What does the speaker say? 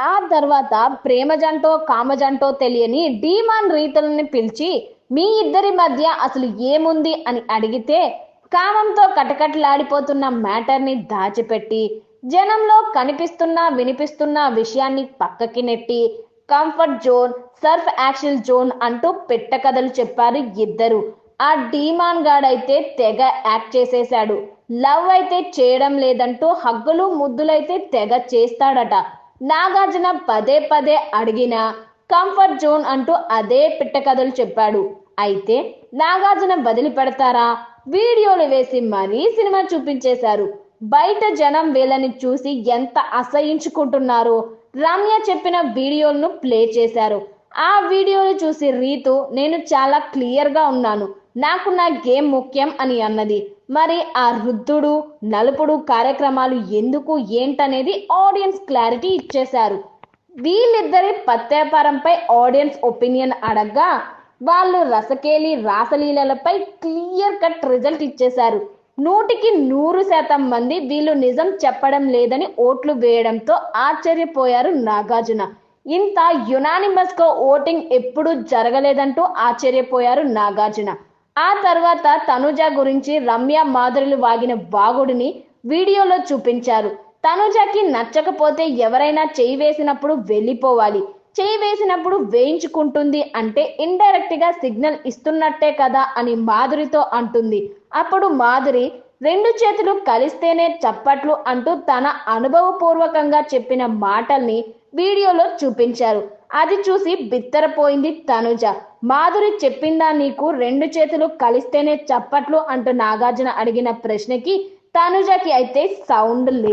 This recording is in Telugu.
ఆ తర్వాత ప్రేమజంటో కామజంటో తెలియని డీమాన్ రీతులని పిలిచి మీ ఇద్దరి మధ్య అసలు ఏముంది? అని అడిగితే కామంతో కటకటలాడిపోతున్న మ్యాటర్ని దాచిపెట్టి జనంలో కనిపిస్తున్న వినిపిస్తున్న విషయాన్ని పక్కకి నెట్టి comfort zone surf action zone అంటూ పెట్ట కథలు చెప్పారు ఇద్దరు. ఆ డీమాన్ గాడైతే తెగ యాక్ట్ చేసేశాడు. లవ్ అయితే చేయడం లేదంటూ హగ్గులు ముద్దులైతే తెగ చేస్తాడట. నాగార్జున పదే పదే అడిగిన కంఫర్ట్ జోన్ అంటూ అదే పిట్ట కథలు చెప్పాడు. అయితే నాగార్జున బదిలి పెడతారా? వీడియోలు వేసి మరీ సినిమా చూపించేశారు. బయట జనం వీళ్ళని చూసి ఎంత అసహించుకుంటున్నారో? రమ్య చెప్పిన వీడియోలను ప్లే చేశారు. ఆ వీడియోలు చూసి రీతు నేను చాలా క్లియర్గా ఉన్నాను. నాకు నా గేమ్ ముఖ్యం అని అన్నది. మరి ఆ వృద్ధుడు నలుపుడు కార్యక్రమాలు ఎందుకు ఏంటనేది ఆడియన్స్ క్లారిటీ ఇచ్చేశారు. వీళ్ళిద్దరి పత్యాపారంపై ఆడియన్స్ ఒపీనియన్ అడగ్గా వాళ్ళు రసకేలి రాసలీలలపై క్లియర్ కట్ రిజల్ట్ ఇచ్చేశారు. నూటికి నూరు శాతం మంది వీళ్ళు నిజం చెప్పడం లేదని ఓట్లు వేయడంతో ఆశ్చర్యపోయారు నాగార్జున. ఇంత యునానిమస్గా ఓటింగ్ ఎప్పుడూ జరగలేదంటూ ఆశ్చర్యపోయారు నాగార్జున. ఆ తర్వాత తనుజ గురించి రమ్య మాధురులు వాగిన బాగుడిని వీడియోలో చూపించారు. తనుజకి నచ్చకపోతే ఎవరైనా చేయి వేసినప్పుడు వెళ్ళిపోవాలి. చేయి వేసినప్పుడు వేయించుకుంటుంది అంటే ఇండైరెక్ట్గా సిగ్నల్ ఇస్తున్నట్టే కదా అని మాధురితో అంటుంది. అప్పుడు మాధురి రెండు చేతులు కలిస్తేనే చప్పట్లు అంటూ తన అనుభవపూర్వకంగా చెప్పిన మాటల్ని వీడియోలో చూపించారు. అది చూసి బిత్తరపోయింది తనుజ. మాధురి చెప్పిందా నీకు రెండు చేతులు కలిస్తేనే చప్పట్లు అంటూ నాగార్జున అడిగిన ప్రశ్నకి తనుజకి అయితే సౌండ్ లేదు.